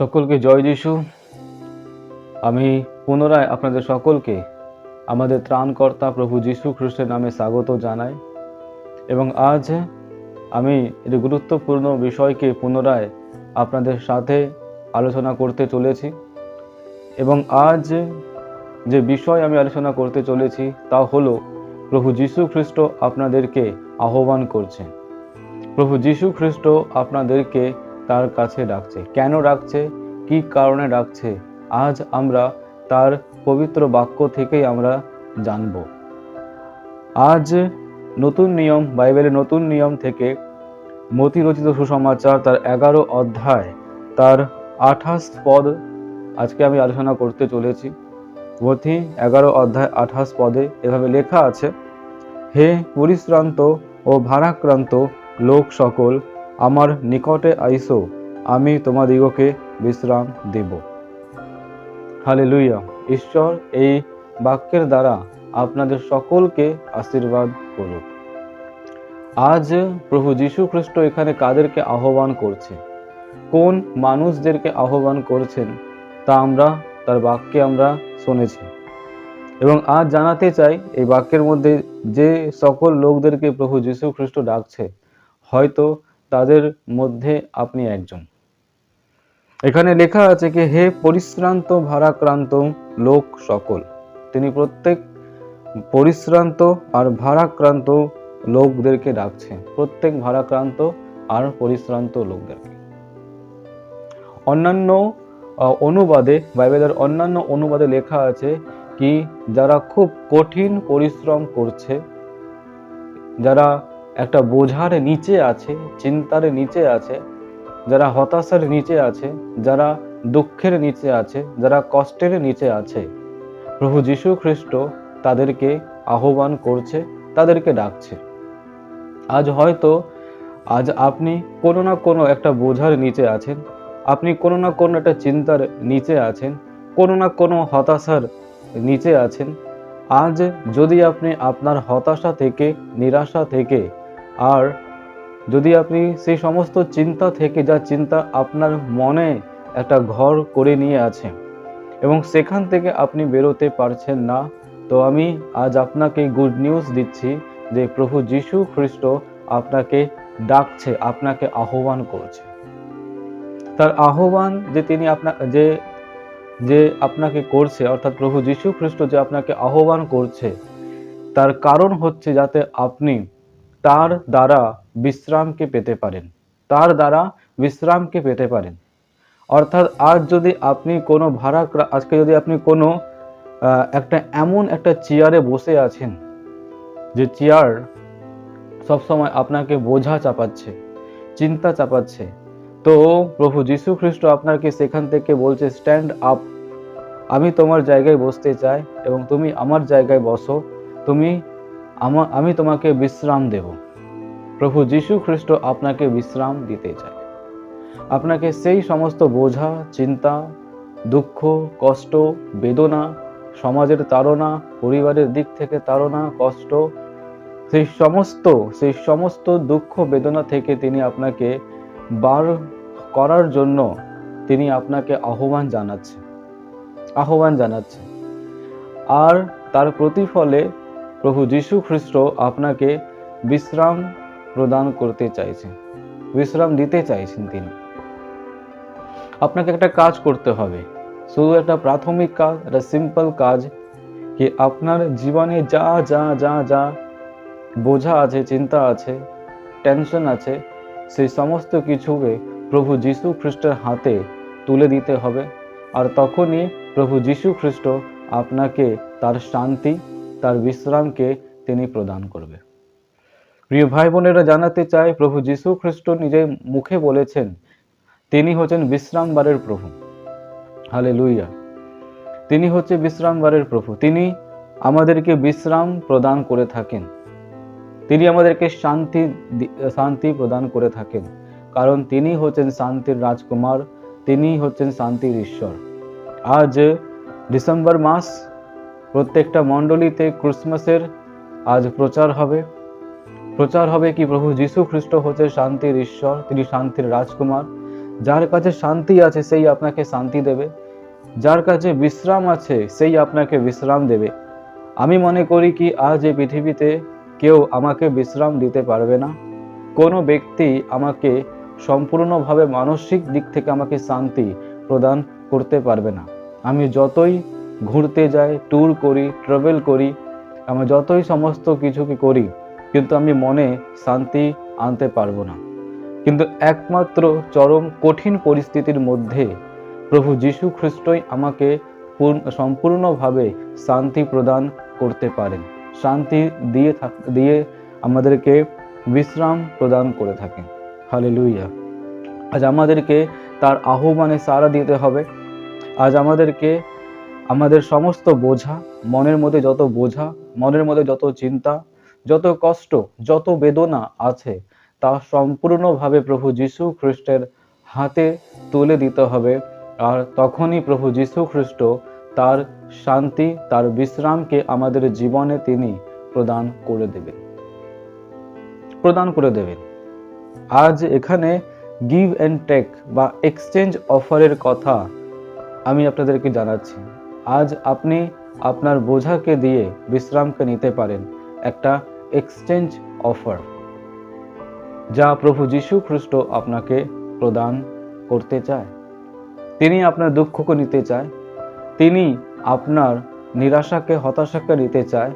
সকলকে জয় যিশু। আমি পুনরায় আপনাদের সকলকে আমাদের ত্রাণকর্তা প্রভু যিশু খ্রিস্টের নামে স্বাগত জানাই এবং আজ আমি একটি গুরুত্বপূর্ণ বিষয়কে পুনরায় আপনাদের সাথে আলোচনা করতে চলেছি এবং আজ যে বিষয় আমি আলোচনা করতে চলেছি তা হলো প্রভু যিশু খ্রিস্ট আপনাদেরকে আহ্বান করছে। প্রভু যিশু খ্রিস্ট আপনাদেরকে তার কাছে ডাকছে। কেন ডাকছে? কি কারণে ডাকছে? আজ আমরা তার পবিত্র বাক্য থেকেই আমরা জানব। আজ নতুন নিয়ম, বাইবেলের নতুন নিয়ম থেকে মতি রচিত সুসমাচার তার এগারো অধ্যায়, তার আঠাশ পদ আজকে আমি আলোচনা করতে চলেছি। মথি এগারো অধ্যায়, আঠাশ পদে এভাবে লেখা আছে, হে পরিশ্রান্ত ও ভারাক্রান্ত লোক সকল আমার নিকটে আইসো, আমি তোমাদিগকে বিশ্রাম দেব। হালে লুইয়া ঈশ্বর এই বাক্যের দ্বারা আপনাদের সকলকে আশীর্বাদ করুক। আজ প্রভু যীশু খ্রিস্ট এখানে কাদেরকে আহ্বান করছে? কোন মানুষদেরকে আহ্বান করছেন তা আমরা, তার বাক্যে আমরা শুনেছি। এবং আজ জানাতে চাই, এই বাক্যের মধ্যে যে সকল লোকদেরকে প্রভু যীশু খ্রিস্ট ডাকছে, হয়তো তাদের মধ্যে আপনি একজন। এখানে লেখা আছে কি, হে পরিশ্রান্ত ভারাক্রান্ত লোক সকল। তিনি প্রত্যেক পরিশ্রান্ত আর ভারাক্রান্ত লোকদেরকে ডাকছেন প্রত্যেক ভারাক্রান্ত আর পরিশ্রান্ত লোকদেরকে। অন্যান্য অনুবাদে, বাইবেলের অন্যান্য অনুবাদে লেখা আছে কি, যারা খুব কঠিন পরিশ্রম করছে, যারা একটা বোঝার নিচে আছে, চিন্তার নিচে আছে, যারা হতাশার নিচে আছে, যারা দুঃখের নিচে আছে, যারা কষ্টের নিচে আছে। প্রভু যীশু খ্রিস্ট তাদেরকে আহ্বান করছে, তাদেরকে ডাকছে। আজ হয়তো, আজ আপনি কোনো না কোনো একটা বোঝার নিচে আছেন, আপনি কোনো না কোনো একটা চিন্তার নিচে আছেন, কোনো না কোনো হতাশার নিচে আছেন। আজ যদি আপনি আপনার হতাশা থেকে, নিরাশা থেকে আর যদি আপনি সেই সমস্ত চিন্তা থেকে যা চিন্তা আপনার মনে একটা ঘর করে নিয়ে আছে এবং সেখান থেকে আপনি বেরোতে পারছেন না, তো আমি আজ আপনাকে গুড নিউজ দিচ্ছি যে প্রভু যীশু খ্রিস্ট আপনাকে ডাকছে, আপনাকে আহ্বান করছে। তার আহ্বান যে তিনি আপনা, যে যে আপনাকে করছে, অর্থাৎ প্রভু যীশু খ্রিস্ট যে আপনাকে আহ্বান করছে, তার কারণ হচ্ছে যাতে আপনি তার দ্বারা বিশ্রামকে পেতে পারেন। তার দ্বারা বিশ্রামকে পেতে পারেন। অর্থাৎ আজ যদি আপনি কোনো ভাড়া আজকে যদি আপনি কোনো একটা এমন একটা চেয়ারে বসে আছেন, যে চেয়ার সবসময় আপনাকে বোঝা চাপাচ্ছে, চিন্তা চাপাচ্ছে, তো প্রভু যীশু খ্রিস্ট আপনাকে সেখান থেকে বলছে স্ট্যান্ড আপ আমি তোমার জায়গায় বসতে চাই এবং তুমি আমার জায়গায় বসো। তুমি আমা তোমাকে বিশ্রাম দেব। প্রভু যীশু খ্রিস্ট আপনাকে বিশ্রাম দিতে চায়। আপনাকে সেই সমস্ত বোঝা, চিন্তা, দুঃখ, কষ্ট, বেদনা, সমাজের তাড়না, পরিবারের দিক থেকে তাড়না, কষ্ট, সেই সমস্ত সেই সমস্ত দুঃখ, বেদনা থেকে তিনি আপনাকে বার করার জন্য তিনি আপনাকে আহ্বান জানাচ্ছে। আহ্বান জানাচ্ছে। আর তার প্রতিফলে প্রভু যীশু খ্রিস্ট আপনাকে বিশ্রাম প্রদান করতে চাইছেন। বিশ্রাম দিতে চাইছেন তিনি। আপনাকে একটা কাজ করতে হবে। শুধু একটা প্রাথমিক কাজ, একটা সিম্পল কাজ কি আপনার জীবনে যা যা যা যা বোঝা আছে, চিন্তা আছে টেনশন আছে, সেই সমস্ত কিছুকে প্রভু যীশু খ্রিস্টের হাতে তুলে দিতে হবে। আর তখনই প্রভু যীশু খ্রিস্ট আপনাকে তার শান্তি তার বিশ্রামকে তিনি প্রদান করবে। প্রিয় ভাই বোনেরা জানাতে চাই প্রভু যীশু খ্রিস্ট নিজে মুখে বলেছেন, তিনি হচ্ছেন বিশ্রামবারের প্রভু। হালে লুইয়া তিনি হচ্ছে বিশ্রামবারের প্রভু। তিনি আমাদেরকে বিশ্রাম প্রদান করে থাকেন। তিনি আমাদেরকে শান্তি শান্তি প্রদান করে থাকেন। কারণ তিনি হচ্ছেন শান্তির রাজকুমার, তিনি হচ্ছেন শান্তির ঈশ্বর। আজ ডিসেম্বর মাস প্রত্যেকটা মণ্ডলীতে ক্রিসমাসের আজ প্রচার হবে। প্রচার হবে কি প্রভু যীশু খ্রিস্ট হচ্ছে শান্তির ঈশ্বর, তিনি শান্তির রাজকুমার। যার কাছে শান্তি আছে, সেই আপনাকে শান্তি দেবে। যার কাছে বিশ্রাম আছে, সেই আপনাকে বিশ্রাম দেবে। আমি মনে করি কি, আজ এই পৃথিবীতে কেউ আমাকে বিশ্রাম দিতে পারবে না। কোনো ব্যক্তি আমাকে সম্পূর্ণভাবে মানসিক দিক থেকে আমাকে শান্তি প্রদান করতে পারবে না। আমি যতই ঘুরতে যাই ট্যুর করি ট্রাভেল করি, আমি যতই সমস্ত কিছুকে করি, কিন্তু আমি মনে শান্তি আনতে পারব না। কিন্তু একমাত্র চরম কঠিন পরিস্থিতির মধ্যে প্রভু যীশু খ্রিস্টই আমাকে পূর্ণ- সম্পূর্ণভাবে শান্তি প্রদান করতে পারেন। শান্তি দিয়ে থাক দিয়ে আমাদেরকে বিশ্রাম প্রদান করে থাকেন হালে লুইয়া আজ আমাদেরকে তার আহ্বানে সাড়া দিতে হবে। আজ আমাদেরকে আমাদের সমস্ত বোঝা, মনের মধ্যে যত বোঝা, মনের মধ্যে যত চিন্তা, যত কষ্ট, যত বেদনা আছে, তা সম্পূর্ণভাবে প্রভু যীশু খ্রিস্টের হাতে তুলে দিতে হবে। আর তখনই প্রভু যীশু খ্রিস্ট তার শান্তি, তার বিশ্রামকে আমাদের জীবনে তিনি প্রদান করে দেবেন। প্রদান করে দেবেন। আজ এখানে গিভ অ্যান্ড টেক বা এক্সচেঞ্জ অফারের কথা আমি আপনাদেরকে জানাচ্ছি। আজ আপনি আপনার বোঝাকে দিয়ে বিশ্রামকে নিতে পারেন। একটা এক্সচেঞ্জ অফার যা প্রভু যীশু খ্রিস্ট আপনাকে প্রদান করতে চায়। তিনি আপনার দুঃখকে নিতে চায়। তিনি আপনার নিরাশাকে, হতাশাকে নিতে চায়।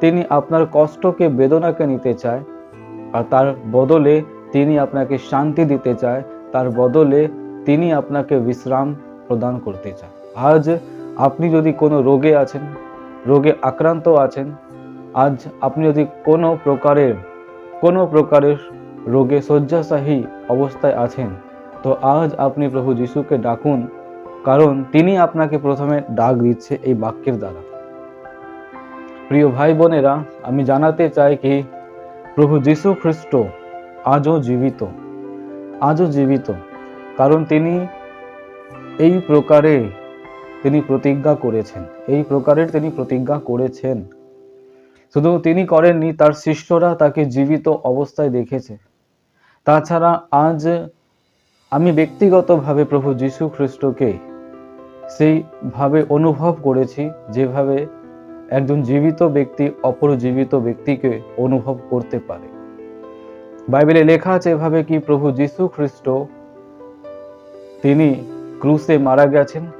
তিনি আপনার কষ্টকে, বেদনাকে নিতে চায়। আর তার বদলে তিনি আপনাকে শান্তি দিতে চায়। তার বদলে তিনি আপনাকে বিশ্রাম প্রদান করতে চায়। আজ আপনি যদি কোনো রোগে আছেন, রোগে আক্রান্ত আছেন, আজ আপনি যদি কোনো প্রকারের কোনো প্রকারের রোগে শয্যাশাহী অবস্থায় আছেন, তো আজ আপনি প্রভু যিশুকে ডাকুন, কারণ তিনি আপনাকে প্রথমে ডাক দিচ্ছে এই বাক্যের দ্বারা। প্রিয় ভাই বোনেরা, আমি জানাতে চাই কি, প্রভু যীশু খ্রিস্ট আজও জীবিত আজও জীবিত, কারণ তিনি এই প্রকারে তিনি প্রতিজ্ঞা করেছেন। এই প্রকারের তিনি প্রতিজ্ঞা করেছেন। শুধু তিনি করেননি, তার শিষ্যরা তাকে জীবিত অবস্থায় দেখেছে। তাছাড়া আজ আমি ব্যক্তিগতভাবে প্রভু যীশু খ্রিস্টকে সেইভাবে অনুভব করেছি, যেভাবে একজন জীবিত ব্যক্তি অপর জীবিত ব্যক্তিকে অনুভব করতে পারে। বাইবেলে লেখা আছে এভাবে কি প্রভু যীশু খ্রিস্ট তিনি ক্রুসে মারা গেছেন?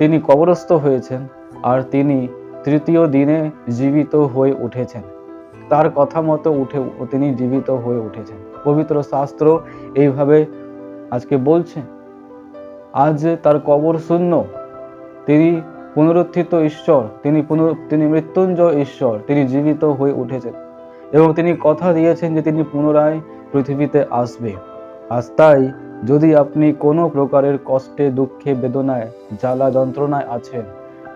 তিনি কবরস্থ হয়েছেন আর তিনি তৃতীয় দিনে জীবিত হয়ে উঠেছেন। তার কথা মতো উঠে তিনি জীবিত হয়ে উঠেছেন। পবিত্র শাস্ত্র এইভাবে আজকে বলছে, আজ তার কবর শূন্য, তিনি পুনরুত্থিত ঈশ্বর, তিনি পুনর, তিনি মৃত্যুঞ্জয় ঈশ্বর, তিনি জীবিত হয়ে উঠেছেন এবং তিনি কথা দিয়েছেন যে তিনি পুনরায় পৃথিবীতে আসবে। আজ তাই যদি আপনি কোনো প্রকারের কষ্টে, দুঃখে, বেদনায়, জ্বালা যন্ত্রণায় আছেন,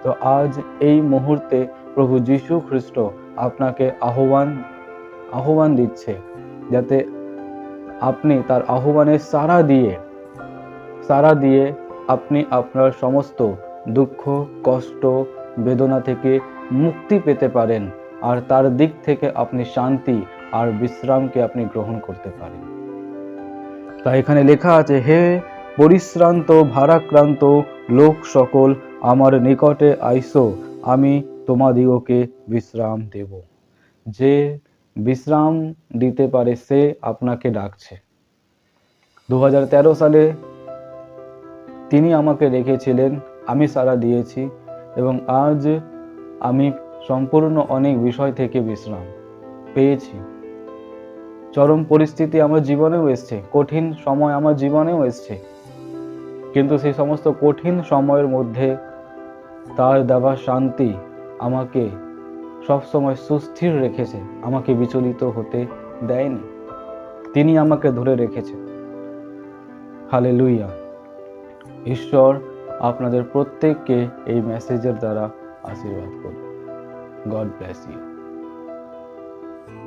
তো আজ এই মুহূর্তে প্রভু যীশু খ্রিস্ট আপনাকে আহ্বান আহ্বান দিচ্ছে যাতে আপনি তার আহ্বানে সাড়া দিয়ে সাড়া দিয়ে আপনি আপনার সমস্ত দুঃখ, কষ্ট, বেদনা থেকে মুক্তি পেতে পারেন আর তার দিক থেকে আপনি শান্তি আর বিশ্রামকে আপনি গ্রহণ করতে পারেন। তাই এখানে লেখা আছে, হে পরিশ্রান্ত, ভারাক্রান্ত লোক সকল, আমার নিকটে আইসো, আমি তোমাদিগকে বিশ্রাম দেব। যে বিশ্রাম দিতে পারে, সে আপনাকে ডাকছে। দু হাজার তেরো সালে তিনি আমাকে রেখেছিলেন, আমি সারা দিয়েছি এবং আজ আমি সম্পূর্ণ অনেক বিষয় থেকে বিশ্রাম পেয়েছি। চরম পরিস্থিতি আমার জীবনেও এসছে, কঠিন সময় আমার জীবনেও এসছে। কিন্তু সেই সমস্ত কঠিন সময়ের মধ্যে তার দেওয়া শান্তি আমাকে সবসময় সুস্থির রেখেছে, আমাকে বিচলিত হতে দেয়নি। তিনি আমাকে ধরে রেখেছে হালে লুইয়া ঈশ্বর আপনাদের প্রত্যেককে এই মেসেজের দ্বারা আশীর্বাদ করুন। God bless you